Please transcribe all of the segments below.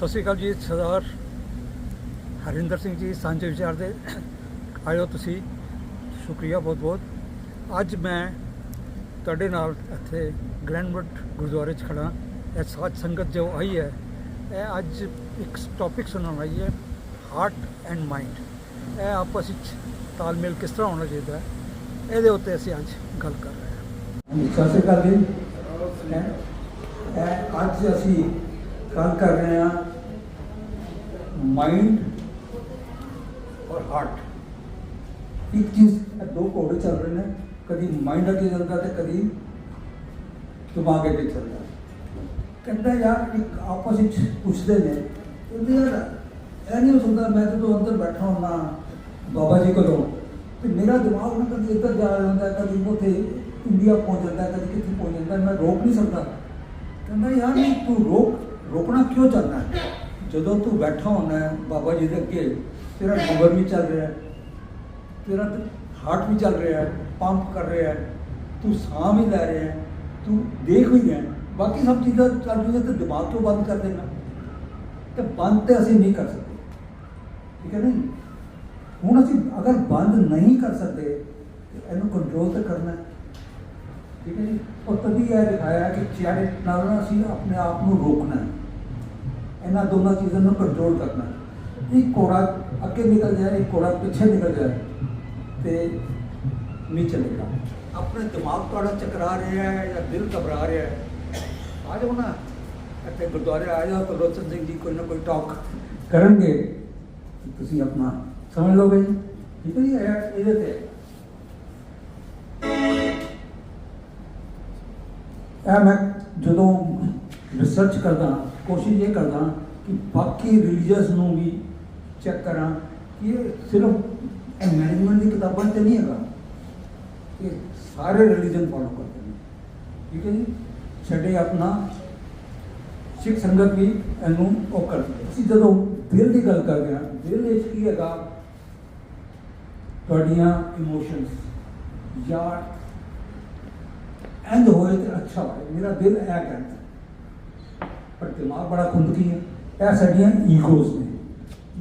ਸਤਿ ਸ਼੍ਰੀ ਅਕਾਲ ਜੀ, ਸਰਦਾਰ ਹਰਿੰਦਰ ਸਿੰਘ ਜੀ, ਸਾਂਝੇ ਵਿਚਾਰ ਦੇ ਆਇਓ ਤੁਸੀਂ। ਸ਼ੁਕਰੀਆ ਬਹੁਤ ਬਹੁਤ ਅੱਜ ਮੈਂ ਤੁਹਾਡੇ ਨਾਲ ਇੱਥੇ ਗ੍ਰੈਂਡਵੁੱਡ ਗੁਰਦੁਆਰੇ 'ਚ ਖੜਾ ਇਹ ਸਾਧ ਸੰਗਤ ਜੋ ਆਈ ਹੈ, ਇਹ ਅੱਜ ਇੱਕ ਟੌਪਿਕ ਸੁਣਨ ਆਈ ਹੈ ਹਾਰਟ ਐਂਡ ਮਾਈਂਡ ਇਹ ਆਪਸ ਵਿੱਚ ਤਾਲਮੇਲ ਕਿਸ ਤਰ੍ਹਾਂ ਹੋਣਾ ਚਾਹੀਦਾ ਹੈ, ਇਹਦੇ ਉੱਤੇ ਅਸੀਂ ਅੱਜ ਗੱਲ ਕਰ ਰਹੇ ਹਾਂ। ਸਤਿ ਸ਼੍ਰੀ ਅਕਾਲ ਜੀ। ਅੱਜ ਅਸੀਂ ਗੱਲ ਕਰ ਰਹੇ ਹਾਂ ਮਾਈਂਡ ਔਰ ਹਾਰਟ ਇੱਕ ਚੀਜ਼ ਇਹ ਦੋ ਘੋੜੇ ਚੱਲ ਰਹੇ ਨੇ ਕਦੀ ਮਾਈਂਡ ਅੱਗੇ ਚੱਲਦਾ ਤੇ ਕਦੀ ਦਿਮਾਗ ਅੱਗੇ ਚੱਲਦਾ ਕਹਿੰਦਾ ਯਾਰ ਇੱਕ ਆਪਸ ਵਿੱਚ ਪੁੱਛਦੇ ਨੇ ਕਹਿੰਦੇ ਯਾਰ ਇਹ ਨਹੀਂ ਹੋ ਸਕਦਾ ਮੈਂ ਜਦੋਂ ਅੰਦਰ ਬੈਠਾ ਹੁੰਦਾ ਬਾਬਾ ਜੀ ਕੋਲੋਂ ਤੇ ਮੇਰਾ ਦਿਮਾਗ ਨਾ ਕਦੀ ਇੱਧਰ ਜਾ ਜਾਂਦਾ ਕਦੀ ਉੱਥੇ ਇੰਡੀਆ ਪਹੁੰਚ ਜਾਂਦਾ ਕਦੀ ਕਿੱਥੇ ਪਹੁੰਚ ਜਾਂਦਾ ਮੈਂ ਰੋਕ ਨਹੀਂ ਸਕਦਾ ਕਹਿੰਦਾ ਯਾਰ ਨਹੀਂ ਤੂੰ ਰੋਕ ਰੋਕਣਾ ਕਿਉਂ ਚਾਹੁੰਦਾ ਹੈ? ਜਦੋਂ ਤੂੰ ਬੈਠਾ ਹੁੰਦਾ ਬਾਬਾ ਜੀ ਦੇ ਅੱਗੇ ਤੇਰਾ ਨੰਬਰ ਵੀ ਚੱਲ ਰਿਹਾ ਤੇਰਾ ਹਾਰਟ ਵੀ ਚੱਲ ਰਿਹਾ ਹੈ ਪੰਪ ਕਰ ਰਿਹਾ ਹੈ ਤੂੰ ਸਾਹ ਵੀ ਲੈ ਰਿਹਾ ਤੂੰ ਦੇਖ ਵੀ ਰਿਹਾ ਹੈ। ਬਾਕੀ ਸਭ ਚੀਜ਼ਾਂ ਚੱਲ ਰਹੀਆਂ ਤੇ ਦਿਮਾਗ ਕਿਉਂ ਬੰਦ ਕਰ ਦੇਣਾ। ਤੇ ਬੰਦ ਤੇ ਅਸੀਂ ਨਹੀਂ ਕਰ ਸਕਦੇ। ਠੀਕ ਹੈ ਨਹੀਂ ਹੁਣ ਅਸੀਂ ਅਗਰ ਬੰਦ ਨਹੀਂ ਕਰ ਸਕਦੇ ਤੇ ਇਹਨੂੰ ਕੰਟਰੋਲ ਤੇ ਕਰਨਾ ਠੀਕ ਹੈ ਜੀ? ਔਰ ਤਦੀ ਇਹ ਦਿਖਾਇਆ ਕਿ ਚਿਹਰੇ ਨਾਲ ਅਸੀਂ ਆਪਣੇ ਆਪ ਨੂੰ ਰੋਕਣਾ ਹੈ। ਇਹਨਾਂ ਦੋਨਾਂ ਚੀਜ਼ਾਂ ਨੂੰ ਕੰਟਰੋਲ ਕਰਨਾ। ਹੈ ਇੱਕ ਕੋੜਾ ਅੱਗੇ ਨਿਕਲ ਜਾਏ, ਇੱਕ ਕੋੜਾ ਪਿੱਛੇ ਨਿਕਲ ਜਾਏ ਤੇ ਨਹੀਂ ਚੱਲੇਗਾ। ਆਪਣੇ ਦਿਮਾਗ ਤੁਹਾਡਾ ਚਕਰਾ ਰਿਹਾ ਹੈ ਜਾਂ ਦਿਲ ਘਬਰਾ ਰਿਹਾ ਹੈ? ਆ ਜਾਓ ਨਾ, ਇੱਥੇ ਗੁਰਦੁਆਰੇ ਆ ਜਾਓ, ਤਾਂ ਲੋਚਨ ਸਿੰਘ ਜੀ ਕੋਈ ਨਾ ਕੋਈ ਟਾਕ ਕਰਨਗੇ। ਤੁਸੀਂ ਆਪਣਾ ਸਮਝ ਲਓਗੇ ਜੀ? ਠੀਕ ਹੈ ਜੀ ਇਹਦੇ ਤੇ। ਇਹ ਮੈਂ ਜਦੋਂ ਰਿਸਰਚ ਕਰਦਾ ਕੋਸ਼ਿਸ਼ ਇਹ ਕਰਦਾ ਕਿ ਬਾਕੀ ਰਿਲੀਜੀਅਸ ਨੂੰ ਵੀ ਚੈੱਕ ਕਰਾਂ ਕਿ ਇਹ ਸਿਰਫ ਇਹ ਮੈਨੇਜਮੈਂਟ ਦੀ ਕਿਤਾਬਾਂ 'ਚ ਨਹੀਂ ਹੈਗਾ, ਇਹ ਸਾਰੇ ਰਿਲੀਜਨ ਫੋਲੋ ਕਰਦੇ ਨੇ। ਠੀਕ ਹੈ ਜੀ? ਛੱਡੇ ਆਪਣਾ ਸਿੱਖ ਸੰਗਤ ਵੀ ਇਹਨੂੰ ਉਹ ਕਰਦੀ ਹੈ। ਅਸੀਂ ਜਦੋਂ ਦਿਲ ਦੀ ਗੱਲ ਕਰਦੇ ਹਾਂ, ਦਿਲ ਵਿੱਚ ਕੀ ਹੈਗਾ? ਤੁਹਾਡੀਆਂ ਇਮੋਸ਼ਨਸ ਜਾਂ ਐਂਡ ਹੋਏ ਤੇ ਅੱਛਾ ਹੋਏ, ਮੇਰਾ ਦਿਲ ਇਹ ਕਰਦਾ ਪਰ ਦਿਮਾਗ ਬੜਾ ਖੁੰਦਕੀ ਹੈ ਇਹ ਸਾਡੀਆਂ ਈਗੋਜ਼ ਨੇ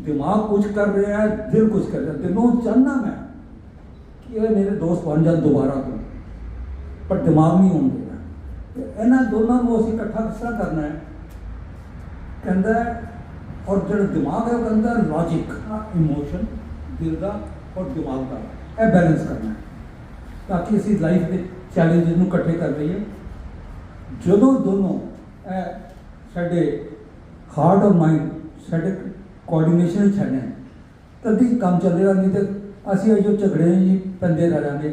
ਦਿਮਾਗ ਕੁਝ ਕਰ ਰਿਹਾ ਹੈ ਦਿਲ ਕੁਝ ਕਰ ਰਿਹਾ ਦਿਲੋਂ ਚਾਹਨਾ ਮੈਂ ਕਿ ਇਹ ਮੇਰੇ ਦੋਸਤ ਬਣ ਜਾਣ ਦੁਬਾਰਾ ਤੋਂ ਪਰ ਦਿਮਾਗ ਨਹੀਂ ਹੋਣ ਦੇਣਾ ਇਹਨਾਂ ਦੋਨਾਂ ਨੂੰ ਅਸੀਂ ਇਕੱਠਾ ਕਿਸ ਤਰ੍ਹਾਂ ਕਰਨਾ ਹੈ ਕਹਿੰਦਾ ਔਰ ਜਿਹੜਾ ਦਿਮਾਗ ਹੈ ਉਹ ਕਹਿੰਦਾ ਲੌਜੀਕ ਇਮੋਸ਼ਨ ਦਿਲ ਦਾ ਔਰ ਦਿਮਾਗ ਦਾ ਇਹ ਬੈਲੈਂਸ ਕਰਨਾ ਹੈ ਤਾਂ ਕਿ ਅਸੀਂ ਲਾਈਫ ਦੇ ਚੈਲੰਜਸ ਨੂੰ ਇਕੱਠੇ ਕਰ ਲਈਏ ਜਦੋਂ ਦੋਨੋਂ ਇਹ ਸਾਡੇ ਹਾਰਟ ਔਰ ਮਾਈਂਡ ਸਾਡੇ ਕੋਆਰਡੀਨੇਸ਼ਨ ਵਿੱਚ ਹਨ ਤਦ ਹੀ ਕੰਮ ਚੱਲੇਗਾ ਨਹੀਂ ਤੇ ਅਸੀਂ ਇਹ ਜੋ ਝਗੜੇ ਜੀ ਪੰਦੇ ਰਹਿ ਜਾਵਾਂਗੇ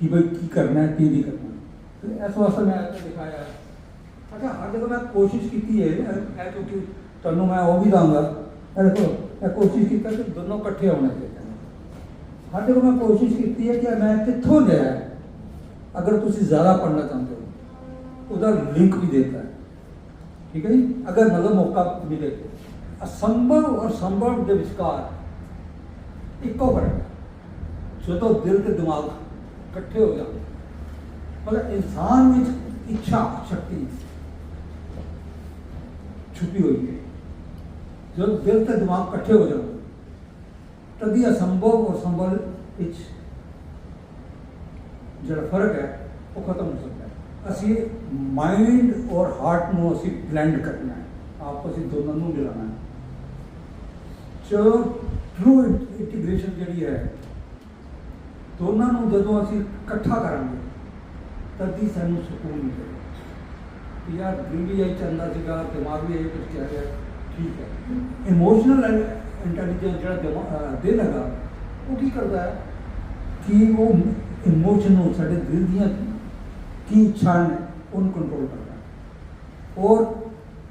ਕਿ ਬਈ ਕੀ ਕਰਨਾ ਹੈ, ਕੀ ਨਹੀਂ ਕਰਨਾ ਤੇ ਇਸ ਵਾਸਤੇ ਮੈਂ ਇੱਥੇ ਦਿਖਾਇਆ। ਹੈ। ਅੱਛਾ ਹਰ ਜਗ੍ਹਾ ਮੈਂ ਕੋਸ਼ਿਸ਼ ਕੀਤੀ ਹੈ ਇਹ ਇਹ ਕਿਉਂਕਿ ਤੁਹਾਨੂੰ ਮੈਂ ਉਹ ਵੀ ਦਾਂਗਾ ਇਹ ਦੇਖੋ ਇਹ ਕੋਸ਼ਿਸ਼ ਕੀਤਾ ਕਿ ਦੋਨੋਂ ਇਕੱਠੇ ਹੋਣੇ ਚਾਹੀਦੇ ਨੇ। ਹਰ ਜਗ੍ਹਾ ਮੈਂ ਕੋਸ਼ਿਸ਼ ਕੀਤੀ ਹੈ ਕਿ ਮੈਂ ਕਿੱਥੋਂ ਲਿਆ ਹੈ। ਅਗਰ ਤੁਸੀਂ ਜ਼ਿਆਦਾ ਪੜ੍ਹਨਾ ਚਾਹੁੰਦੇ ਹੋ, ਉਹਦਾ ਲਿੰਕ ਵੀ ਦੇਤਾ। ਹੈ ਠੀਕ ਹੈ ਜੀ ਅਗਰ ਮਤਲਬ ਮੌਕਾ ਮਿਲੇ ਅਸੰਭਵ ਔਰ ਸੰਭਵ ਦੇ ਵਿਚਕਾਰ ਇੱਕੋ ਫ਼ਰਕ ਹੈ ਜਦੋਂ ਦਿਲ ਤੇ ਦਿਮਾਗ ਇਕੱਠੇ ਹੋ ਜਾਂਦੇ ਮਤਲਬ ਇਨਸਾਨ ਵਿੱਚ ਇੱਛਾ ਸ਼ਕਤੀ ਛੁਪੀ ਹੋਈ ਹੈ ਜਦੋਂ ਦਿਲ ਤੇ ਦਿਮਾਗ ਇਕੱਠੇ ਹੋ ਜਾਂਦੇ ਤਦੀ ਅਸੰਭਵ ਔਰ ਸੰਭਵ ਵਿੱਚ ਜਿਹੜਾ ਫ਼ਰਕ ਹੈ ਉਹ ਖਤਮ ਹੋ ਸਕਦਾ ਹੈ ਅਸੀਂ ਮਾਈਂਡ ਔਰ ਹਾਰਟ ਨੂੰ ਅਸੀਂ ਬਲੈਂਡ ਕਰਨਾ ਹੈ। ਆਪਸ ਵਿੱਚ ਦੋਨਾਂ ਨੂੰ ਮਿਲਾਉਣਾ ਹੈ। ਜੋ ਟਰੂ ਇੰਟੀਗ੍ਰੇਸ਼ਨ ਜਿਹੜੀ ਹੈ, ਦੋਨਾਂ ਨੂੰ ਜਦੋਂ ਅਸੀਂ ਇਕੱਠਾ ਕਰਾਂਗੇ, ਤਦ ਹੀ ਸਾਨੂੰ ਸਕੂਨ ਮਿਲੇਗਾ। ਕਿ ਯਾਰ ਦਿਲ ਵੀ ਇਹ ਚੰਦਾ ਸੀਗਾ, ਦਿਮਾਗ ਵੀ ਇਹ ਕੁਝ ਕਿਹਾ ਗਿਆ ਠੀਕ ਹੈ। ਇਮੋਸ਼ਨਲ ਇੰਟੈਲੀਜੈਂਸ ਜਿਹੜਾ ਦਿਮਾ- ਦਿਲ ਹੈਗਾ ਉਹ ਕੀ ਕਰਦਾ ਹੈ ਕਿ ਉਹ ਇਮੋਸ਼ਨ ਨੂੰ ਸਾਡੇ ਦਿਲ ਦੀਆਂ ਕੀ ਇੱਛਾ ਨੇ ਉਹਨੂੰ ਕੰਟਰੋਲ ਕਰਦਾ ਹੈ ਔਰ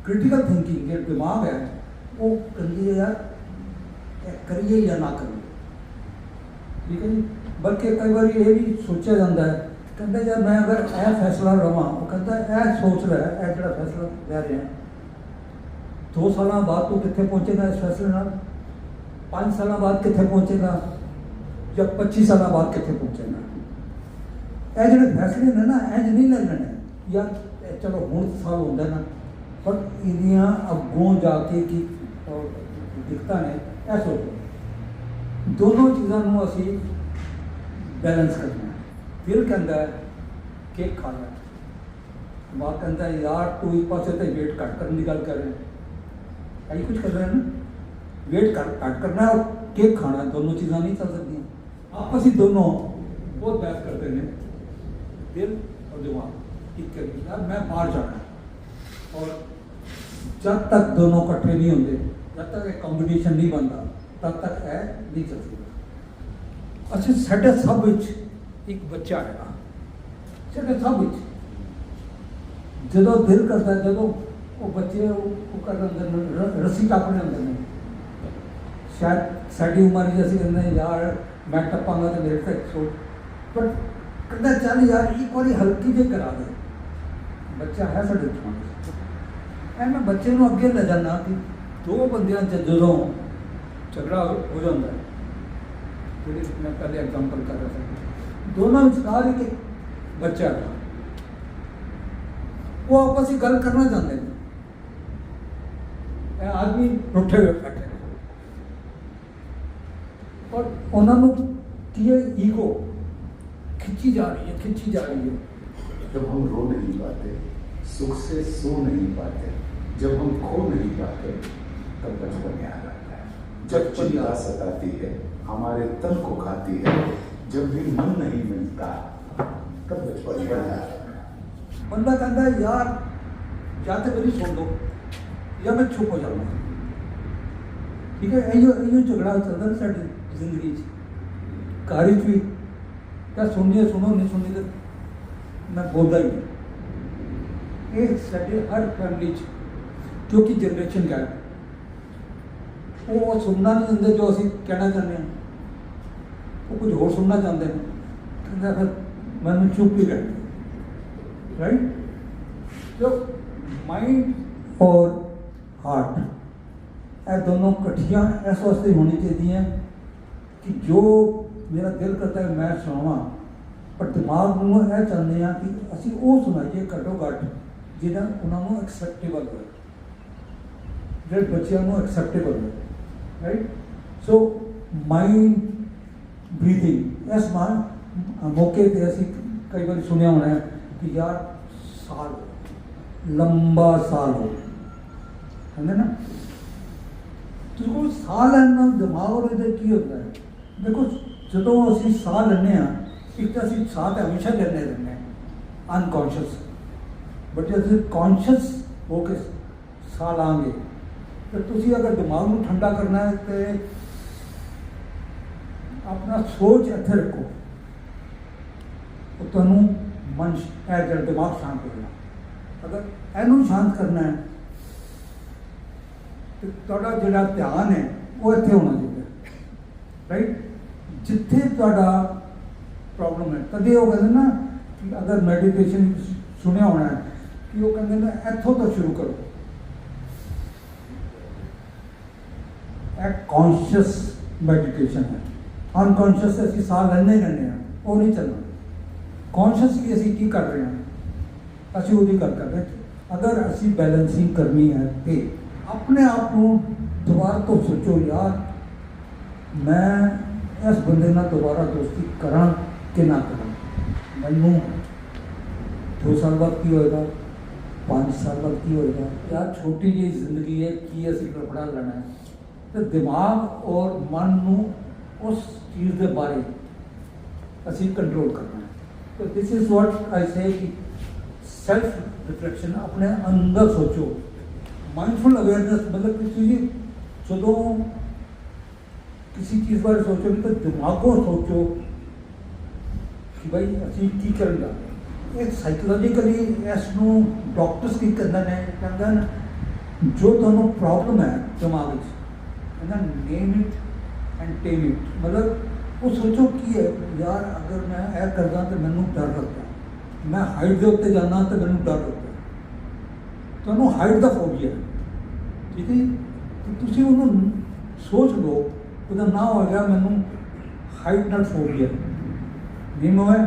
ਕ੍ਰਿਟੀਕਲ ਥਿੰਕਿੰਗ ਜਿਹੜਾ ਦਿਮਾਗ ਹੈ ਉਹ ਕਹਿੰਦੀ ਹੈ ਯਾਰ ਇਹ ਕਰੀਏ ਜਾਂ ਨਾ ਕਰੀਏ ਠੀਕ ਹੈ ਜੀ ਬਲਕਿ ਕਈ ਵਾਰੀ ਇਹ ਵੀ ਸੋਚਿਆ ਜਾਂਦਾ ਹੈ ਕਹਿੰਦਾ ਯਾਰ ਮੈਂ ਅਗਰ ਇਹ ਫੈਸਲਾ ਲਵਾਂ ਉਹ ਕਹਿੰਦਾ ਇਹ ਸੋਚ ਰਿਹਾ ਇਹ ਜਿਹੜਾ ਫੈਸਲਾ ਲੈ ਰਿਹਾ ਹੈ, ਦੋ ਸਾਲਾਂ ਬਾਅਦ ਤੂੰ ਕਿੱਥੇ ਪਹੁੰਚੇਗਾ ਇਸ ਫੈਸਲੇ ਨਾਲ ਪੰਜ ਸਾਲਾਂ ਬਾਅਦ ਕਿੱਥੇ ਪਹੁੰਚੇਗਾ ਜਾਂ 25 ਸਾਲਾਂ ਬਾਅਦ ਕਿੱਥੇ ਪਹੁੰਚੇਗਾ ਇਹ ਜਿਹੜੇ ਫੈਸਲੇ ਨੇ ਨਾ ਇੰਜ ਨਹੀਂ ਲੈ ਲੈਣੇ ਯਾਰ ਇਹ ਚਲੋ ਹੁਣ ਸਾਲ ਹੁੰਦਾ ਨਾ, ਪਰ ਇਹਦੀਆਂ ਅੱਗੋਂ ਜਾ ਕੇ ਕੀ ਦਿੱਕਤਾਂ ਨੇ, ਇਹ ਸੋਚੋ ਦੋਨੋਂ ਚੀਜ਼ਾਂ ਨੂੰ ਅਸੀਂ ਬੈਲੈਂਸ ਕਰਨਾ ਹੈ। ਦਿਲ ਕਹਿੰਦਾ ਹੈ ਕਿ ਖਾਣਾ ਦਿਮਾਗ ਕਹਿੰਦਾ ਯਾਰ, ਤੂੰ ਇੱਕ ਪਾਸੇ ਤੇ ਵੇਟ ਘੱਟ ਕਰਨ ਦੀ ਗੱਲ ਕਰ ਰਿਹਾ ਹੈ। ਇਹੀ ਕੁਝ ਕਰ ਰਿਹਾ ਨਾ? ਵੇਟ ਘੱਟ ਘੱਟ ਕਰਨਾ ਔਰ ਕੇਕ ਖਾਣਾ ਦੋਨੋਂ ਚੀਜ਼ਾਂ ਨਹੀਂ ਚੱਲ ਸਕਦੀਆਂ। ਆਪਸ ਵਿੱਚ ਦੋਨੋਂ ਬਹੁਤ ਬਹਿਸ ਕਰਦੇ ਨੇ। ਦਿਲ और दिमाग ठीक कर यार मैं बाहर जाना है और जब तक दोनों इकट्ठे नहीं होंगे जब तक एक कंपटीशन नहीं बनता तब तक है नहीं चल सकता अच्छा ਸਾਡੇ ਸਭ ਵਿੱਚ ਇੱਕ ਬੱਚਾ ਹੈਗਾ ਸਾਡੇ ਸਭ ਵਿੱਚ ਜਦੋਂ ਦਿਲ ਕਰਦਾ ਜਦੋਂ ਉਹ ਬੱਚੇ ਉਹ ਉਹ ਕਰ ਅੰਦਰ ਨੂੰ ਰ- ਰੱਸੀ ਟੱਪਣੇ ਅੰਦਰ ਨੇ ਸ਼ਾਇਦ ਸਾਡੀ ਉਮਰ ਵਿੱਚ ਅਸੀਂ ਕਹਿੰਦੇ ਹਾਂ, ਯਾਰ ਮੈਂ ਟੱਪਾਂਗਾ ਤੇ ਮੇਰੇ ਤੇ ਸੋ ਪਰ ਕਹਿੰਦਾ, ਚੱਲ ਯਾਰ, ਇੱਕ ਵਾਰੀ ਹਲਕੀ ਜਿਹੀ ਕਰਾ ਦੇ। ਬੱਚਾ ਹੈ ਸਾਡੇ ਵਿੱਚ ਐ ਮੈਂ ਬੱਚੇ ਨੂੰ ਅੱਗੇ ਲੈ ਜਾਣਾ ਕਿ ਦੋ ਬੰਦਿਆਂ 'ਚ ਜਦੋਂ ਝਗੜਾ ਹੋ ਜਾਂਦਾ ਹੈ, ਜਿਹੜੇ ਮੈਂ ਪਹਿਲੇ ਐਗਜ਼ਾਮਪਲ ਕਰ ਰਿਹਾ ਸੀ, ਦੋਨਾਂ ਵਿਚਕਾਰ ਇੱਕ ਬੱਚਾ ਹੈ। ਉਹ ਆਪਸ ਵਿੱਚ ਗੱਲ ਕਰਨਾ ਚਾਹੁੰਦੇ ਨੇ। ਇਹ ਆਦਮੀ ਉੱਠੇ ਹੋਏ ਬੈਠੇ ਨੇ। ਔਰ ਉਹਨਾਂ ਨੂੰ ਕੀ ਹੈ? ਈਗੋ खिंची जा रही है खिंची जा रही है। जब हम रो नहीं पाते सुख से सो नहीं पाते जब हम खो नहीं पाते तब बचपन याद आता है। जब चिंता सताती है हमारे तन को खाती है जब भी मन नहीं मिलता तब बचपन याद आता है। बंदा कहता है यार जाते मेरी छोड़ दो या मैं छुप हो जाऊँगा। ठीक है यो यो झगड़ा चलता ना सा ज़िंदगी कार्य भी ਤਾਂ ਸੁਣੀਏ ਸੁਣੋ, ਨਹੀਂ ਸੁਣੀ ਤਾਂ ਮੈਂ ਬੋਲਦਾ ਹੀ ਨਹੀਂ। ਇਹ ਸਾਡੇ ਹਰ ਫੈਮਿਲੀ 'ਚ, ਕਿਉਂਕਿ ਜਨਰੇਸ਼ਨ ਗੈਪ ਉਹ ਸੁਣਨਾ ਨਹੀਂ ਹੁੰਦੇ ਜੋ ਅਸੀਂ ਕਹਿਣਾ ਚਾਹੁੰਦੇ ਹਾਂ। ਉਹ ਕੁਝ ਹੋਰ ਸੁਣਨਾ ਚਾਹੁੰਦੇ ਨੇ। ਕਹਿੰਦਾ ਫਿਰ ਮੈਨੂੰ ਚੁੱਪ ਹੀ ਰਹਿ ਰਾਈਟ ਜੋ ਮਾਈਂਡ ਔਰ ਹਾਰਟ ਇਹ ਦੋਨੋਂ ਇਕੱਠੀਆਂ ਇਸ ਵਾਸਤੇ ਹੋਣੀ ਚਾਹੀਦੀਆਂ ਕਿ ਜੋ ਮੇਰਾ ਦਿਲ ਕਰਦਾ ਹੈ ਮੈਂ ਸੁਣਾਵਾਂ। ਪਰ ਦਿਮਾਗ ਨੂੰ ਇਹ ਚਾਹੁੰਦੇ ਆ ਕਿ ਅਸੀਂ ਉਹ ਸੁਣਾਈਏ ਘੱਟੋ ਘੱਟ ਜਿਹੜਾ ਉਹਨਾਂ ਨੂੰ ਐਕਸੈਪਟੇਬਲ ਹੋਵੇ ਜਿਹੜੇ ਬੱਚਿਆਂ ਨੂੰ ਐਕਸੈਪਟੇਬਲ ਹੋਵੇ ਰਾਈਟ ਸੋ ਮਾਈਂਡ ਬਰੀਥਿੰਗ ਇਸ ਮਾਂ, ਮੌਕੇ ਤੇ ਅਸੀਂ ਕਈ ਵਾਰੀ ਸੁਣਿਆ ਹੋਣਾ ਹੈ ਕਿ ਯਾਰ ਸਾਲ ਲੰਬਾ ਸਾਲ ਹੋ ਕਹਿੰਦੇ ਨਾ, ਤੁਸੀਂ ਸਾਲ ਲੈਣ ਨਾਲ ਦਿਮਾਗ ਉਹਦੇ ਕੀ ਹੁੰਦਾ ਹੈ? ਦੇਖੋ ਜਦੋਂ ਅਸੀਂ ਸਾਹ ਲੈਂਦੇ ਆ ਇੱਕ ਤਾਂ ਅਸੀਂ ਸਾਹ ਤਾਂ ਹਮੇਸ਼ਾ ਲੈਂਦੇ ਰਹਿੰਦੇ ਹਾਂ ਅਨਕੌਂਸ਼ੀਅਸ ਬਟ ਜੇ ਅਸੀਂ ਕੌਂਸ਼ੀਅਸ ਹੋ ਕੇ ਸਾਹ ਲਾਂਗੇ, ਤੇ ਤੁਸੀਂ ਅਗਰ ਦਿਮਾਗ ਨੂੰ ਠੰਡਾ ਕਰਨਾ ਹੈ, ਤੇ ਆਪਣਾ ਸੋਚ ਇੱਥੇ ਰੱਖੋ। ਉਹ ਤੁਹਾਨੂੰ ਮਨ ਇਹ ਜਿਹੜਾ ਦਿਮਾਗ ਸ਼ਾਂਤ ਹੋ ਜਾਣਾ ਅਗਰ ਇਹਨੂੰ ਸ਼ਾਂਤ ਕਰਨਾ ਹੈ, ਤੇ ਤੁਹਾਡਾ ਜਿਹੜਾ ਧਿਆਨ ਹੈ, ਉਹ ਇੱਥੇ ਹੋਣਾ ਚਾਹੀਦਾ। ਰਾਈਟ ਜਿੱਥੇ ਤੁਹਾਡਾ ਪ੍ਰੋਬਲਮ ਹੈ। ਕਦੇ ਉਹ ਕਹਿੰਦੇ ਨਾ ਕਿ ਅਗਰ ਮੈਡੀਟੇਸ਼ਨ ਸੁਣਿਆ ਹੋਣਾ ਹੈ, ਕਿ ਉਹ ਕਹਿੰਦੇ ਨੇ, ਇੱਥੋਂ ਤੋਂ ਸ਼ੁਰੂ ਕਰੋ। ਇਹ ਕੌਨਸ਼ੀਅਸ ਮੈਡੀਟੇਸ਼ਨ ਹੈ। ਅਨਕੌਨਸ਼ੀਅਸ ਅਸੀਂ ਸਾਹ ਲੈਂਦੇ ਹੀ ਲੈਂਦੇ ਹਾਂ, ਉਹ ਨਹੀਂ ਚੱਲਣਾ। ਕੌਨਸ਼ੀਅਸਲੀ ਅਸੀਂ ਕੀ ਕਰ ਰਹੇ ਹਾਂ? ਅਸੀਂ ਉਹਦੀ ਗੱਲ ਕਰ ਰਹੇ ਹਾਂ। ਅਗਰ ਅਸੀਂ ਬੈਲੈਂਸਿੰਗ ਕਰਨੀ ਹੈ ਤੇ ਆਪਣੇ ਆਪ ਨੂੰ ਦੁਬਾਰਾ ਤੋਂ ਸੋਚੋ, ਯਾਰ, ਮੈਂ इस बंदे ना दोबारा दोस्ती करा कि ना करा? मैं दो साल बाद की होएगा? पाँच साल बाद की होएगा? यार, छोटी जी ज़िंदगी है, कि असं कपड़ा लेना है? तो दिमाग और मन में उस चीज़ के बारे असी कंट्रोल करना है। तो दिस इज़ वॉट आई से कि सेल्फ रिफ्लैक्शन अपने अंदर सोचो। माइंडफुल अवेयरनेस मतलब कि जो ਜਦੋਂ ਕਿਸੇ ਚੀਜ਼ ਬਾਰੇ ਸੋਚੋਗੇ ਤਾਂ ਦਿਮਾਗੋਂ ਸੋਚੋ। ਕਿ ਭਾਈ ਅਸੀਂ ਕੀ ਕਰਨ ਜਾ ਰਹੇ ਇਹ ਸਾਈਕੋਲੋਜੀਕਲੀ ਇਸ ਨੂੰ ਡਾਕਟਰਸ ਕੀ ਕਹਿੰਦੇ ਨੇ? ਕਹਿੰਦੇ ਜੋ ਤੁਹਾਨੂੰ ਪ੍ਰੋਬਲਮ ਹੈ ਦਿਮਾਗ ਵਿੱਚ, ਕਹਿੰਦਾ name it and tame it ਮਤਲਬ ਉਹ ਸੋਚੋ ਕੀ ਹੈ, ਯਾਰ ਅਗਰ ਮੈਂ ਇਹ ਕਰਦਾ ਤਾਂ ਮੈਨੂੰ ਡਰ ਲੱਗਦਾ। ਮੈਂ ਹਾਈਟ ਦੇ ਉੱਤੇ ਜਾਣਾ ਤਾਂ ਮੈਨੂੰ ਡਰ ਲੱਗਦਾ। ਤੁਹਾਨੂੰ ਹਾਈਟ ਦਾ ਫੋਬੀਆ ਹੈ। ਠੀਕ ਹੈ ਜੀ? ਤੁਸੀਂ ਉਹਨੂੰ ਸੋਚ ਲਓ ਉਹਦਾ ਨਾਮ ਹੋ ਗਿਆ ਮੈਨੂੰ ਹਾਈਟ ਨਾਲ ਫੋਬੀਆ ਨਹੀਂ ਮੈਂ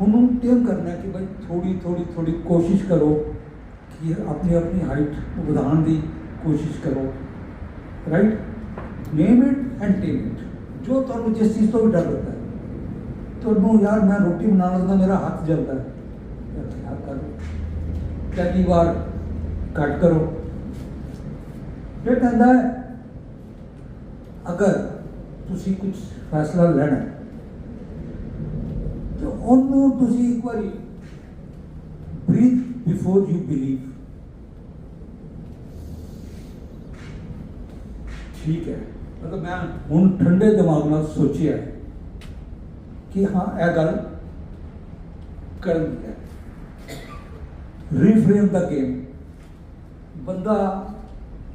ਉਹਨੂੰ ਟੇਮ ਕਰਨਾ ਕਿ ਭਾਈ ਥੋੜੀ ਥੋੜੀ ਥੋੜੀ ਕੋਸ਼ਿਸ਼ ਕਰੋ ਕਿ ਆਪਣੀ ਆਪਣੀ ਹਾਈਟ ਵਧਾਉਣ ਦੀ ਕੋਸ਼ਿਸ਼ ਕਰੋ। Right name it and tame it ਜੋ ਤੁਹਾਨੂੰ ਜਿਸ ਚੀਜ਼ ਤੋਂ ਵੀ ਡਰ ਲੱਗਦਾ ਤੁਹਾਨੂੰ ਯਾਰ ਮੈਂ ਰੋਟੀ ਬਣਾਉਣ ਲੱਗਦਾ, ਮੇਰਾ ਹੱਥ ਜਲਦਾ ਹੈ। ਯਾਰ ਕਰੋ। ਪਹਿਲੀ ਵਾਰ ਕੱਟ ਕਰੋ। ਫਿਰ ਕਹਿੰਦਾ ਅਗਰ ਤੁਸੀਂ ਕੁਝ ਫੈਸਲਾ ਲੈਣਾ ਤੇ ਉਹਨੂੰ ਤੁਸੀਂ ਇੱਕ ਵਾਰੀ ਬਰੀਥ ਬਿਫੋਰ ਯੂ ਬਿਲੀਵ ਠੀਕ ਹੈ। ਮਤਲਬ ਮੈਂ ਹੁਣ ਠੰਡੇ ਦਿਮਾਗ ਨਾਲ ਸੋਚਿਆ ਕਿ ਹਾਂ, ਇਹ ਗੱਲ ਕਰਨੀ ਹੈ। ਰੀਫਰੇਮ ਦਾ ਗੇਮ ਬੰਦਾ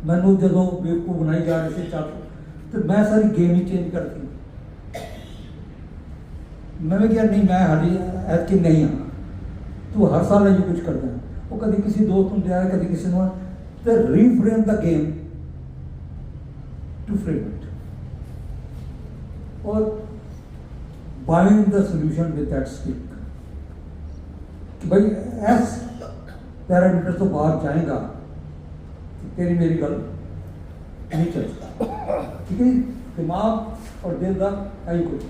ਮੈਨੂੰ ਜਦੋਂ ਬੇਵਕੂਫ ਬਣਾਈ ਜਾ ਰਹੀ ਸੀ, ਚੱਲ ਤੇ ਮੈਂ ਸਾਰੀ ਗੇਮ ਹੀ ਚੇਂਜ ਕਰਤੀ ਮੈਂ ਵੀ ਕਿਹਾ ਨਹੀਂ ਮੈਂ ਹਾਲੀ ਐਤਕੀ ਨਹੀਂ ਆ ਤੂੰ ਹਰ ਸਾਲ ਇਹ ਕੁਝ ਕਰਦਾ ਹੈ। ਉਹ ਕਦੀ ਕਿਸੇ ਦੋਸਤ ਨੂੰ ਦਿਆ ਕਦੀ ਕਿਸੇ ਨੂੰ ਤੇ ਰੀਫਰੇਮ ਦਾ ਗੇਮ ਟੂ ਫਰੇਮ ਇਟ और bind the solution with that stick कि भाई एस पैरामीटर तो बाहर जाएगा तो तेरी मेरी गल नहीं चल सकती ठीक है जी? दिमाग और दिल का यही कुछ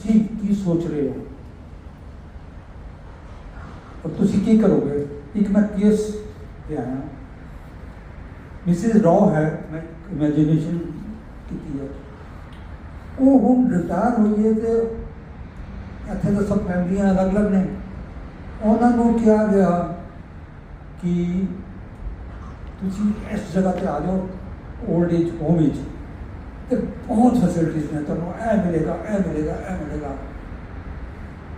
जी की सोच रहे हो और ਤੁਸੀਂ ਕੀ ਕਰੋਗੇ ਇੱਕ ਮੈਂ ਕੇਸ ਤੇ ਆਇਆ ਮਿਸਿਸ ਰॉ ਹੈ ਮੈਂ ਇਮੇਜਿਨੇਸ਼ਨ ਕੀਤੀ ਹੈ ਉਹ ਹੁਣ ਰਿਟਾਇਰ ਹੋਈ ਹੈ ਤੇ ਇੱਥੇ ਤਾਂ ਸਭ ਫੈਮਲੀਆਂ ਅਲੱਗ-ਅਲੱਗ ਨੇ ਉਹਨਾਂ ਨੂੰ ਕਿਹਾ ਗਿਆ ਕਿ ਤੁਸੀਂ ਇਸ ਜਗ੍ਹਾ ਤੇ ਆ ਜਾਓ 올ਡ ਏਜ ਹੋਮ ਵਿੱਚ ਤੇ ਬਹੁਤ ਫੈਸਿਲਿਟੀਜ਼ ਨੇ, ਤੁਹਾਨੂੰ ਇਹ ਮਿਲੇਗਾ ਇਹ ਮਿਲੇਗਾ ਇਹ ਮਿਲੇਗਾ।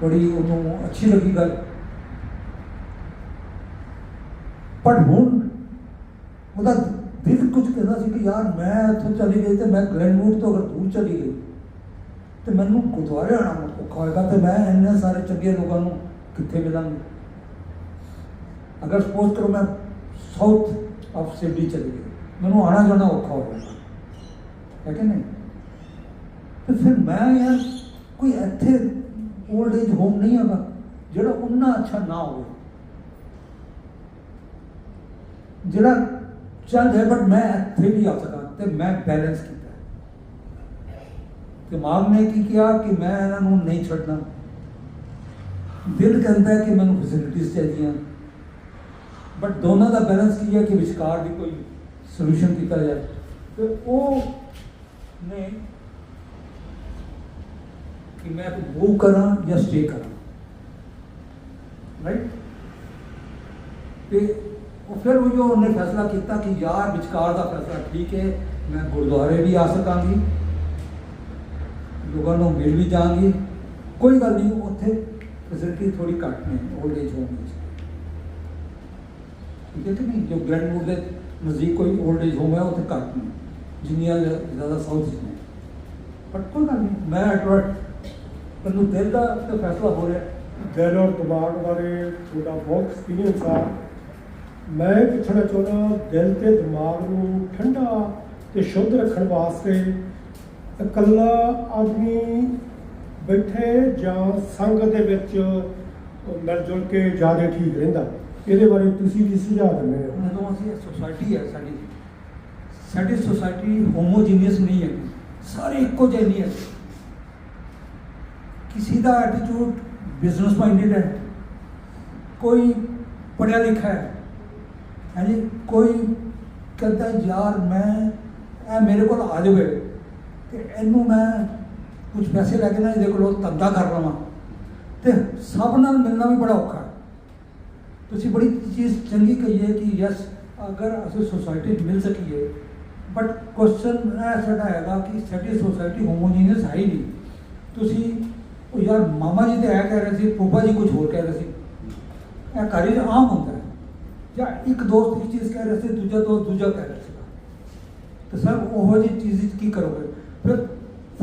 ਬੜੀ ਉਹਨੂੰ ਅੱਛੀ ਲੱਗੀ ਗੱਲ। ਪਰ ਹੁਣ ਉਹਦਾ ਦਿਲ ਕੁਝ ਕਹਿੰਦਾ ਸੀ ਕਿ ਯਾਰ ਮੈਂ ਇੱਥੋਂ ਚਲੀ ਗਈ ਤੇ ਮੈਂ ਗਲੈਨਵੁੱਡ ਤੋਂ ਅਗਰ ਦੂਰ ਚਲੀ ਗਈ, ਤੇ ਮੈਨੂੰ ਗੁਰਦੁਆਰੇ ਆਉਣਾ ਔਖਾ ਹੋਏਗਾ ਤੇ ਮੈਂ ਇੰਨੇ ਸਾਰੇ ਚੰਗੇ ਲੋਕਾਂ ਨੂੰ ਕਿੱਥੇ ਮਿਲਾਂਗੀ? ਅਗਰ ਸਪੋਜ਼ ਕਰੋ ਮੈਂ ਸਾਊਥ ਆਫ ਸਿਟੀ ਚਲੀ ਗਈ। ਮੈਨੂੰ ਆਣਾ ਜਾਣਾ ਔਖਾ ਹੋ ਜਾਏਗਾ ਹੈ ਕਿ ਨਹੀਂ? ਤੇ ਫਿਰ ਮੈਂ ਯਾਰ ਕੋਈ ਇੱਥੇ 올ਡ ਏਜ ਹੋਮ ਨਹੀਂ ਹੈਗਾ, ਜਿਹੜਾ ਉਨਾ ਅੱਛਾ ਨਾ ਹੋਵੇ। ਜਿਹੜਾ ਚੱਲ ਜਾਏ ਬਟ ਮੈਂ ਇੱਥੇ ਵੀ ਆ ਸਕਾਂ ਤੇ ਮੈਂ ਬੈਲੈਂਸ ਕੀਤਾ। ਦਿਮਾਗ ਨੇ ਕੀ ਕਿਹਾ ਕਿ ਮੈਂ ਇਹਨਾਂ ਨੂੰ ਨਹੀਂ ਛੱਡਣਾ? ਦਿਲ ਕਹਿੰਦਾ ਕਿ ਮੈਨੂੰ ਫੈਸਿਲਿਟੀਜ਼ ਚਾਹੀਦੀਆਂ। ਬਟ ਦੋਨਾਂ ਦਾ ਬੈਲੈਂਸ ਕੀ ਹੈ ਕਿ ਵਿਚਕਾਰ ਵੀ ਕੋਈ ਸੋਲੂਸ਼ਨ ਕੀਤਾ ਜਾਏ ਤੇ ਉਹ ਨੇ ਕਿ ਮੈਂ ਮੂਵ ਕਰਾਂ ਜਾਂ ਸਟੇ ਕਰਾਂ ਰਾਈਟ ਤੇ ਉਹ ਫਿਰ ਉਹ ਜੋ ਉਹਨੇ ਫੈਸਲਾ ਕੀਤਾ ਕਿ ਯਾਰ ਵਿਚਕਾਰ ਦਾ ਫੈਸਲਾ ਠੀਕ ਹੈ ਮੈਂ ਗੁਰਦੁਆਰੇ ਵੀ ਆ ਸਕਾਂਗੀ ਲੋਕਾਂ ਨੂੰ ਮਿਲ ਵੀ ਜਾਵਾਂਗੀ ਕੋਈ ਗੱਲ ਨਹੀਂ ਉੱਥੇ ਫੈਸਿਲਿਟੀ ਥੋੜੀ ਘੱਟ ਨੇ 올ਡ ਏਜ ਹੋਮ ਵਿੱਚ ਠੀਕ ਹੈ ਕਿ ਨਹੀਂ ਜੋ ਗ੍ਰੈਂਡ ਦੇ ਨਜ਼ਦੀਕ ਕੋਈ 올ਡ ਏਜ ਹੋਮ ਹੈ, ਉੱਥੇ ਘੱਟ ਨੇ। ਜਿੰਨੀਆਂ ਜ਼ਿਆਦਾ ਸਾਊਥ ਵਿੱਚ ਨੇ। ਪਰ ਕੋਈ ਗੱਲ ਨਹੀਂ, ਮੈਂ ਐਟਵਰਟ ਮੈਨੂੰ ਦਿਲ ਦਾ ਤੇ ਫੈਸਲਾ ਹੋ ਰਿਹਾ। ਦਿਲ ਔਰ ਦਿਮਾਗ ਬਾਰੇ ਤੁਹਾਡਾ ਬਹੁਤ ਐਕਸਪੀਰੀਅੰਸ ਆ। ਮੈਂ ਇਹ ਪੁੱਛਣਾ ਚਾਹੁੰਦਾ, ਦਿਲ ਤੇ ਦਿਮਾਗ ਨੂੰ ਠੰਡਾ ਤੇ ਸ਼ੁੱਧ ਰੱਖਣ ਵਾਸਤੇ ਇਕੱਲਾ ਆਦਮੀ ਬੈਠੇ ਜਾਂ ਸੰਗ ਦੇ ਵਿੱਚ ਮਿਲ ਜੁਲ ਕੇ ਜ਼ਿਆਦਾ ਠੀਕ ਰਹਿੰਦਾ? ਇਹਦੇ ਬਾਰੇ ਤੁਸੀਂ ਕੀ ਸੁਝਾਅ ਦਿੰਦੇ ਹੋ? ਜਦੋਂ ਅਸੀਂ ਸੋਸਾਇਟੀ ਹੈ ਸਾਡੀ ਸਾਡੀ ਸੋਸਾਇਟੀ ਹੋਮੋਜੀਨੀਅਸ ਨਹੀਂ ਹੈ, ਸਾਰੇ ਇੱਕੋ ਜਿਹੇ ਨਹੀਂ ਹੈ। ਕਿਸੇ ਦਾ ਐਟੀਟਿਊਡ ਬਿਜ਼ਨਸ ਮਾਈਂਡਡ ਹੈ, ਕੋਈ ਪੜ੍ਹਿਆ ਲਿਖਾ ਹੈ ਹਾਂਜੀ ਕੋਈ ਕਹਿੰਦਾ ਯਾਰ ਮੈਂ ਇਹ ਮੇਰੇ ਕੋਲ ਆ ਜਾਵੇ ਤੇ ਇਹਨੂੰ ਮੈਂ ਕੁਝ ਪੈਸੇ ਲੈ ਕੇ ਨਾ ਇਹਦੇ ਕੋਲੋਂ ਧੰਦਾ ਕਰ ਲਵਾਂ। ਤੇ ਸਭ ਨਾਲ ਮਿਲਣਾ ਵੀ ਬੜਾ ਔਖਾ ਤੁਸੀਂ ਬੜੀ ਚੀਜ਼ ਚੰਗੀ ਕਹੀ ਹੈ ਕਿ ਯਸ ਅਗਰ ਅਸੀਂ ਸੋਸਾਇਟੀ 'ਚ ਮਿਲ ਸਕੀਏ ਬਟ ਕੁਐਸਚਨ ਇਹ ਸਾਡਾ ਹੈਗਾ ਕਿ ਸਾਡੀ ਸੋਸਾਇਟੀ ਹੋਮੋਜੀਨੀਅਸ ਹੈ ਹੀ ਨਹੀਂ। ਤੁਸੀਂ, ਉਹ ਯਾਰ ਮਾਮਾ ਜੀ ਤੇ ਇਹ ਕਹਿ ਰਹੇ ਸੀ, ਪੋਪਾ ਜੀ ਕੁਝ ਹੋਰ ਕਹਿ ਰਹੇ ਸੀ। ਇਹ ਕਾਰਜ ਆਮ ਹੁੰਦਾ ਹੈ। ਜਾਂ ਇੱਕ ਦੋਸਤ ਇੱਕ ਚੀਜ਼ ਕਹਿ ਰਿਹਾ ਸੀ, ਦੂਜਾ ਦੋਸਤ ਦੂਜਾ ਕਹਿ ਰਿਹਾ ਸੀਗਾ। ਤਾਂ ਸਰ, ਉਹੋ ਜਿਹੀ ਚੀਜ਼ 'ਚ ਕੀ ਕਰੋਗੇ? ਫਿਰ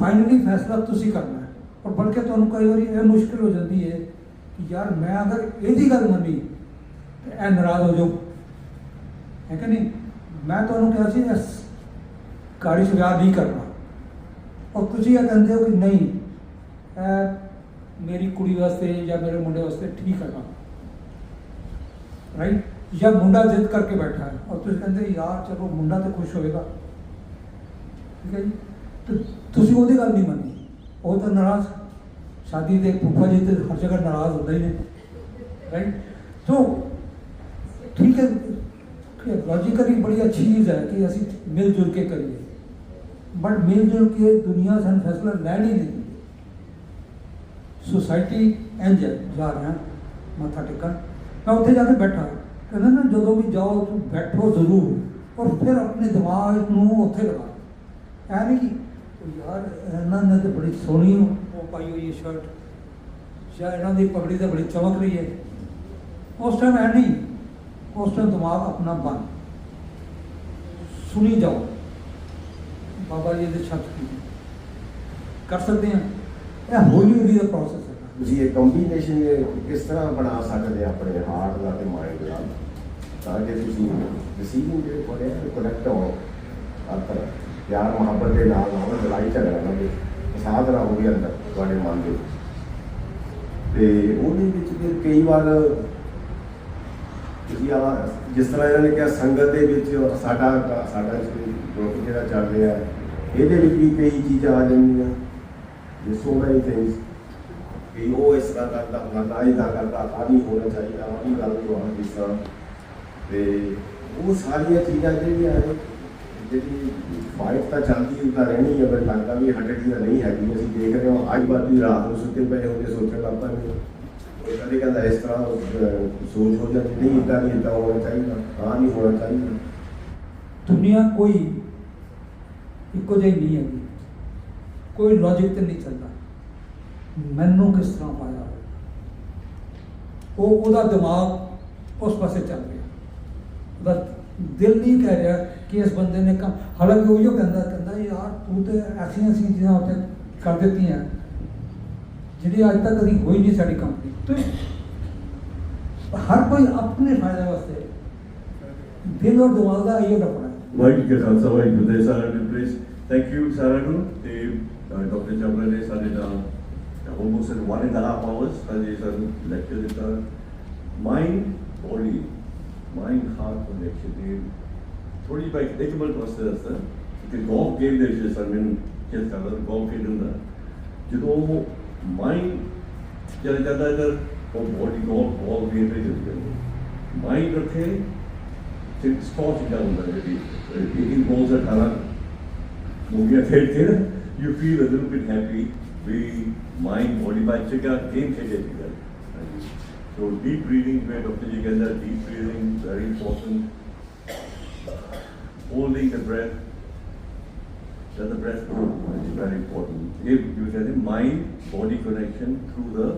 ਫਾਈਨਲੀ ਫੈਸਲਾ ਤੁਸੀਂ ਕਰਨਾ ਹੈ। ਔਰ ਬਲਕਿ ਤੁਹਾਨੂੰ ਕਈ ਵਾਰੀ ਇਹ ਮੁਸ਼ਕਿਲ ਹੋ ਜਾਂਦੀ ਹੈ ਕਿ ਯਾਰ ਮੈਂ ਅਗਰ ਇਹਦੀ ਗੱਲ ਮੰਨੀ ਇਹ ਨਾਰਾਜ਼ ਹੋ ਜਾਊ ਹੈ ਕਿ ਨਹੀਂ? ਮੈਂ ਤੁਹਾਨੂੰ ਕਿਹਾ ਸੀ, ਇਸ ਗਾੜੀ 'ਚ ਵਿਆਹ ਨਹੀਂ ਕਰਨਾ। ਔਰ ਤੁਸੀਂ ਇਹ ਕਹਿੰਦੇ ਹੋ ਕਿ ਨਹੀਂ, ਇਹ ਮੇਰੀ ਕੁੜੀ ਵਾਸਤੇ ਜਾਂ ਮੇਰੇ ਮੁੰਡੇ ਵਾਸਤੇ ਠੀਕ ਹੈਗਾ। ਰਾਈਟ ਜਾਂ ਮੁੰਡਾ ਜਿੱਦ ਕਰਕੇ ਬੈਠਾ ਹੈ। ਔਰ ਤੁਸੀਂ ਕਹਿੰਦੇ, ਯਾਰ, ਚਲੋ, ਮੁੰਡਾ ਤੇ ਖੁਸ਼ ਹੋਏਗਾ। ਠੀਕ ਹੈ ਜੀ? ਤੇ ਤੁਸੀਂ ਉਹਦੀ ਗੱਲ ਨਹੀਂ ਮੰਨੀ ਉਹ ਤਾਂ ਨਾਰਾਜ਼। ਸ਼ਾਦੀ ਦੇ ਫੁੱਫਾ ਜੀ ਤੇ ਹਰ ਜਗ੍ਹਾ ਨਾਰਾਜ਼ ਹੁੰਦਾ ਹੀ ਨੇ। ਰਾਈਟ ਸੋ ਠੀਕ ਹੈ ਲੌਜੀਕਲੀ ਬੜੀ ਅੱਛੀ ਚੀਜ਼ ਹੈ ਕਿ ਅਸੀਂ ਮਿਲ ਜੁਲ ਕੇ ਕਰੀਏ। ਬਟ ਮਿਲ ਜੁਲ ਕੇ ਦੁਨੀਆ ਸਾਨੂੰ ਫੈਸਲਾ ਲੈਣ ਹੀ ਨਹੀਂ ਦਿੰਦੀ। ਸੁਸਾਇਟੀ ਇੰਜ ਹੈ, ਜਾ ਰਿਹਾ, ਮੱਥਾ ਟੇਕਣ। ਮੈਂ ਉੱਥੇ ਜਾ ਕੇ ਬੈਠਾ। ਕਹਿੰਦਾ ਨਾ, ਜਦੋਂ ਵੀ ਜਾਓ ਤੂੰ ਬੈਠੋ ਜ਼ਰੂਰ। ਔਰ ਫਿਰ ਆਪਣੇ ਦਿਮਾਗ ਨੂੰ ਉੱਥੇ ਲਗਾ ਐ ਨਹੀਂ ਕਿ ਯਾਰ, ਇਹਨਾਂ ਨੇ ਤੇ ਬੜੀ ਸੋਹਣੀ ਉਹ ਪਾਈ ਹੋਈ ਸ਼ਰਟ ਜਾਂ ਇਹਨਾਂ ਦੀ ਪਗੜੀ ਤਾਂ ਬੜੀ ਚਮਕ ਰਹੀ ਹੈ। ਉਸ ਟਾਈਮ ਐ ਨਹੀਂ। ਉਸ ਟਾਈਮ ਦਿਮਾਗ ਆਪਣਾ ਬੰਦ। ਸੁਣੀ ਜਾਓ। ਬਾਬਾ ਜੀ ਦੇ ਸ਼ਬਦ ਕੀ ਕਰ ਸਕਦੇ ਹਾਂ? ਇਹ ਹੌਲੀ ਹੌਲੀ ਦਾ ਪ੍ਰੋਸੈਸ ਹੈ। ਤੁਸੀਂ ਇਹ ਕੰਬੀਨੇਸ਼ਨ ਕਿਸ ਤਰ੍ਹਾਂ ਬਣਾ ਸਕਦੇ ਆ ਆਪਣੇ ਹਾਰਟ ਦਾ ਤੇ ਮਾਈਂਡ ਦਾ? ਤਾਂ ਕਿ ਤੁਸੀਂ ਰਿਸੀਵਿੰਗ ਜਿਹੜੇ ਕੋਲੇ ਕਨੈਕਟ ਹੋ ਆਪਰ ਪਿਆਰ, ਮੁਹੱਬਤ ਦੇ ਨਾਲ ਨਾਲ ਲੜਾਈ ਝਗੜਾ ਨਾ ਵੀ ਫਸਾਦ ਨਾ ਹੋਵੇ ਅੰਦਰ ਤੁਹਾਡੇ ਮਨ ਦੇ ਤੇ ਉਹਦੇ ਵਿੱਚ ਫਿਰ ਕਈ ਵਾਰ ਤੁਸੀਂ ਆ ਜਿਸ ਤਰ੍ਹਾਂ ਇਹਨਾਂ ਨੇ ਕਿਹਾ ਸੰਗਤ ਦੇ ਵਿੱਚ ਸਾਡਾ ਸਾਡਾ ਗਰੁੱਪ ਜਿਹੜਾ ਚੱਲ ਰਿਹਾ ਹੈ, ਇਹਦੇ ਵਿੱਚ ਵੀ ਕਈ ਚੀਜ਼ਾਂ ਆ ਜਾਂਦੀਆਂ। ਜਿਸ ਸੋ ਮੈਨੀ ਥਿੰਗਸ ਵੀ ਉਹ ਇਸ ਤਰ੍ਹਾਂ ਕਰਦਾ ਹੋਣਾ ਨਾ ਇਦਾਂ ਕਰਦਾ ਆ ਨਹੀਂ ਹੋਣਾ ਚਾਹੀਦਾ ਆ ਨਹੀਂ ਗੱਲ ਜੋ ਜਿਸ ਤਰ੍ਹਾਂ। ਤੇ ਉਹ ਸਾਰੀਆਂ ਚੀਜ਼ਾਂ ਜਿਹੜੀਆਂ ਨੇ ਜਿਹੜੀ ਫਾਈਟ ਤਾਂ ਚੱਲਦੀ ਉਹਦਾ ਰਹਿਣੀ ਹੈ ਪਰ ਲੱਗਦਾ ਵੀ ਹਟੜੀ ਤਾਂ ਨਹੀਂ ਹੈਗੀ ਅਸੀਂ ਦੇਖ ਰਹੇ ਹਾਂ ਅੱਜ ਬਾਅਦ ਵੀ ਰਾਤ ਨੂੰ ਸੁੱਤੇ ਪਏ ਹੁੰਦੇ ਸੋਚਣ ਲੱਗਦਾ ਵੀ ਉਹ ਕਦੇ ਕਹਿੰਦਾ ਇਸ ਤਰ੍ਹਾਂ ਸੋਚ ਹੋ ਜਾਂਦੀ, ਨਹੀਂ ਇਦਾਂ ਨਹੀਂ ਇਦਾਂ ਹੋਣਾ ਚਾਹੀਦਾ ਆ ਨਹੀਂ ਹੋਣਾ ਚਾਹੀਦਾ। ਦੁਨੀਆ ਕੋਈ ਇੱਕੋ ਜਿਹੀ ਨਹੀਂ ਹੈਗੀ। ਕੋਈ ਲੌਜੀਕ ਤੇ ਨਹੀਂ ਚੱਲਦਾ। ਮੈਨੂੰ ਕਿਸ ਤਰ੍ਹਾਂ ਪਾਇਆ ਉਹ ਉਹਦਾ ਦਿਮਾਗ ਉਸ ਪਾਸੇ ਚੱਲ ਰਿਹਾ ਉਹਦਾ ਦਿਲ ਨਹੀਂ ਕਹਿ ਰਿਹਾ ਕਿ ਇਸ ਬੰਦੇ ਨੇ ਕੰਮ ਹਾਲਾਂਕਿ ਉਹ ਜੋ ਕਹਿੰਦਾ ਕਹਿੰਦਾ, ਯਾਰ ਤੂੰ ਤੇ ਐਸੀਆਂ ਐਸੀਆਂ ਚੀਜ਼ਾਂ ਉੱਤੇ ਕਰ ਦਿੱਤੀਆਂ। ਜਿਹੜੀ ਅੱਜ ਤੱਕ ਕਦੀ ਹੋਈ ਨਹੀਂ ਸਾਡੀ ਕੰਪਨੀ ਤੇ ਹਰ ਕੋਈ ਆਪਣੇ ਫਾਇਦੇ ਵਾਸਤੇ ਦਿਲ ਔਰ ਦਿਮਾਗ ਦਾ ਇਹੋ ਰੱਖਣਾ ਹੈ ਵਾਹਿਗੁਰੂ ਜੀ ਕਾ ਖਾਲਸਾ ਵਾਹਿਗੁਰੂ ਜੀ ਕੀ ਫਤਿਹ ਸਾਰਿਆਂ ਨੂੰ ਪਲੀਜ਼ ਥੈਂਕ ਯੂ ਸਾਰਿਆਂ ਨੂੰ ਤੇ ਡਾਕਟਰ ਚਾਵਲਾ ਨੇ ਸਾਡੇ ਨਾਲ almost in one and a half hours ਸਾਡੇ ਸਾਨੂੰ ਲੈਕਚਰ ਦਿੱਤਾ mind body mind heart connection ਦੀ ਥੋੜੀ ਬਾਈਕ ਇੱਕ ਮਿੰਟ ਵਾਸਤੇ ਦੱਸਦਾ ਕਿ ਗੋਲਫ ਗੇਮ ਦੇ ਵਿੱਚ ਸਰ ਮੈਨੂੰ ਕਿਸ ਕਰਦਾ ਗੋਲਫ ਖੇਡਣ ਦਾ ਜਦੋਂ ਮਾਈਂਡ ਚਲ ਜਾਂਦਾ ਇਧਰ ਉਹ ਬੋਡੀ ਗੋਲਫ ਬਾਲ ਗੇਮ ਤੇ ਚਲ ਜਾਂਦੀ ਮਾਈਂਡ ਰੱਖੇ ਤੇ ਸਪੋਰਟ ਦਾ ਹੁੰਦਾ ਜਿਹੜੀ ਇਹ ਬੋਲਸ ਆ ਖਾਣਾ ਮੂਵੀਆਂ ਖੇਡਦੇ ਨਾ you feel a little bit happy we mind body ਬਾਈ ਚਿਕਾ ਗੇਮ ਖੇਡੇ ਸੀਗਾ ਸੋ ਡੀਪ ਬਰੀਥਿੰਗ ਮੈਂ ਡਾਕਟਰ ਜੀ ਕਹਿੰਦਾ deep breathing very important holding the breath let the breath go is very important if you get a mind body connection through the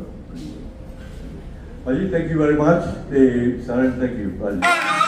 Haji, thank you very much. Hey, Saran, thank you.